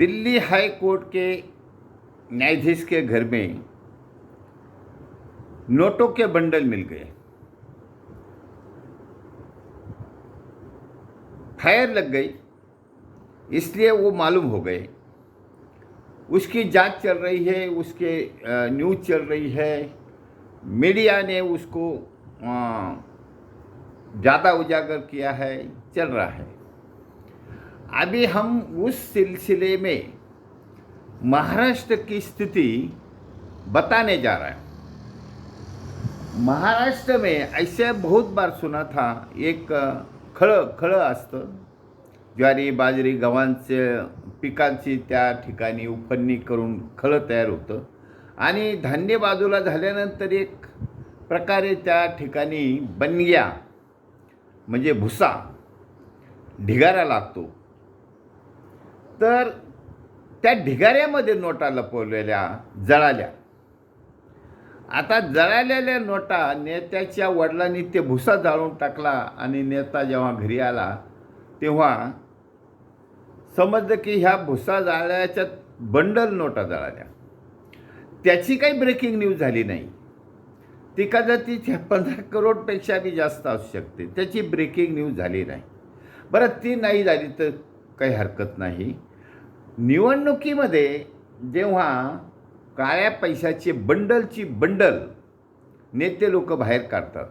दिल्ली हाई court के न्यायाधीश के घर में नोटों के बंडल मिल गए। फायर लग गई, इसलिए वो मालूम हो गए। उसकी जाँच चल रही है, उसके न्यूज़ चल रही है। मीडिया ने उसको ज़्यादा उजागर किया है, चल रहा है। अभी हम उस सिलसिले में महाराष्ट्र की स्थिति बताने जा रहे हैं। महाराष्ट्र में ऐसे बहुत बार सुना था एक खळं खळं असतं ज्वारी बाजरी गव्हांचे पिकांची त्या ठिकाणी उफणणी करून खळं तयार होतं. आणि धान्य बाजूला झाल्यानंतर एक प्रकारे त्या ठिकाणी बनग्या म्हणजे भुसा ढिगारा लागतो. तर त्या ढिगाऱ्यामध्ये नोटा लपवलेल्या जळाल्या. आता जळालेल्या नोटा नेत्याच्या वडिलांनी ते भुसा जाळून टाकला आणि नेता जेव्हा घरी आला तेव्हा समजलं की ह्या भुसा जाळल्याच्या बंडल नोटा जळाल्या. त्याची काही ब्रेकिंग न्यूज झाली नाही. ती कदाचित पंधरा करोडपेक्षा बी जास्त असू शकते. त्याची ब्रेकिंग न्यूज झाली नाही. बरं ती नाही झाली तर काही हरकत नाही. निवडणुकीमध्ये जेव्हा काळ्या पैशाचे बंडलची बंडल नेते लोक बाहेर काढतात.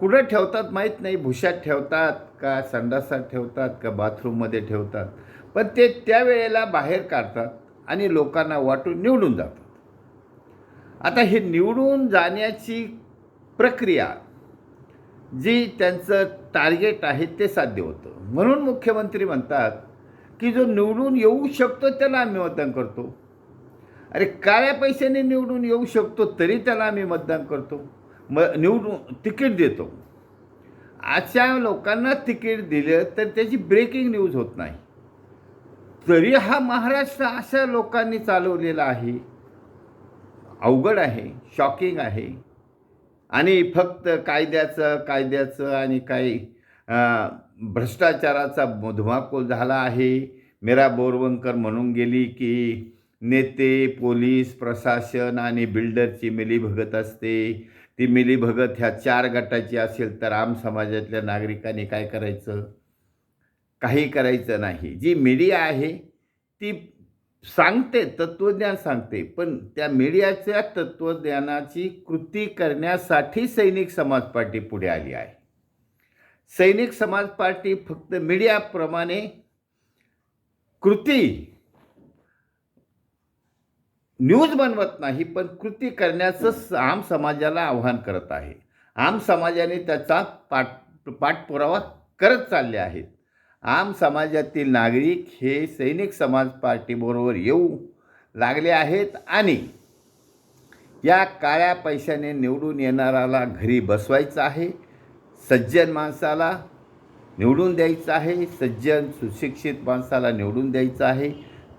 कुठं ठेवतात माहीत नाही भुशात ठेवतात का संडासात ठेवतात का बाथरूममध्ये ठेवतात पण ते त्यावेळेला बाहेर काढतात आणि लोकांना वाटून निवडून जातात. आता हे निवडून जाण्याची प्रक्रिया जी त्यांचं टार्गेट आहे ते साध्य होतं. म्हणून मुख्यमंत्री म्हणतात की जो निवडून येऊ शकतो त्याला आम्ही मतदान करतो. अरे काळ्या पैशाने निवडून येऊ शकतो तरी त्याला आम्ही मतदान करतो. म निवडून तिकीट देतो. अशा लोकांना तिकीट दिलं तर त्याची ब्रेकिंग न्यूज होत नाही. तरी हा महाराष्ट्र अशा लोकांनी चालवलेला आहे. अवघड आहे शॉकिंग आहे. आणि फक्त कायद्याचं कायद्याचं आणि काही भ्रष्टाचाराचा धुमाकूळ झाला आहे. मीरा बोरवणकर म्हणून गेली की नेते पोलीस प्रशासन आणि बिल्डरची मिलीभगत असते. ती मिलीभगत ह्या चार गटाची असेल तर आम समाजातल्या नागरिकांनी काय करायचं? काही करायचं नाही. जी मीडिया आहे ती सांगते तत्त्वज्ञान सांगते. पण त्या मीडियाच्या तत्त्वज्ञानाची कृती करण्यासाठी सैनिक समाज पार्टी पुढे आली आहे. सैनिक समाज पार्टी फक्त मीडियाप्रमाणे कृती न्यूज बनवत नाही पण कृती करण्याचं स- आम समाजाला आव्हान करत आहे. आम समाजाने त्याचा पाठ पाठपुरावा करत चालले आहेत. आम समाजातील नागरिक हे सैनिक समाज पार्टीबरोबर येऊ लागले आहेत आणि या काळ्या पैशाने निवडून येणाराला घरी बसवायचं आहे. सज्जन माणसाला निवडून द्यायचं आहे सज्जन सुशिक्षित माणसाला निवडून द्यायचं आहे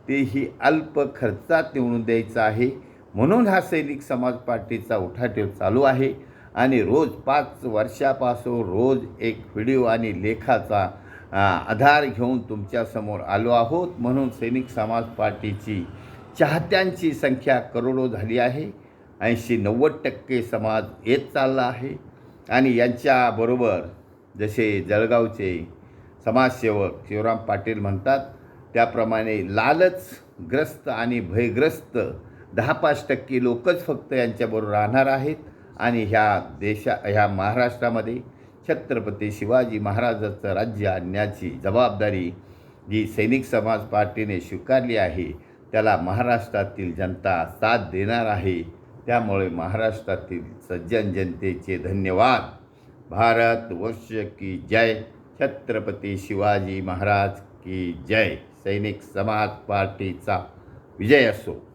तेही अल्प खर्चात निवडून द्यायचं आहे. म्हणून हा सैनिक समाज पार्टीचा उठाठेव चालू आहे आणि रोज पाच वर्षापासून रोज एक व्हिडिओ आणि लेखाचा आधार घेऊन तुमच्यासमोर आलो आहोत. म्हणून सैनिक समाज पार्टीची चाहत्यांची संख्या करोडो झाली आहे. ऐंशी नव्वद टक्के समाज येत चालला आहे. आणि यांच्याबरोबर जसे जळगावचे समाजसेवक शिवराम पाटील म्हणतात त्याप्रमाणे लालचग्रस्त आणि भयग्रस्त दहा पाच टक्के लोकच फक्त यांच्याबरोबर राहणार आहेत. आणि ह्या देशा ह्या महाराष्ट्रामध्ये छत्रपती शिवाजी महाराजाचं राज्य आणण्याची जबाबदारी जी सैनिक समाज पार्टीने स्वीकारली आहे त्याला महाराष्ट्रातील जनता साथ देणार आहे. त्यामुळे महाराष्ट्रातील सज्जन जनतेचे धन्यवाद. भारत वर्ष की जय. छत्रपती शिवाजी महाराज की जय. सैनिक समाज पार्टीचा विजय असो.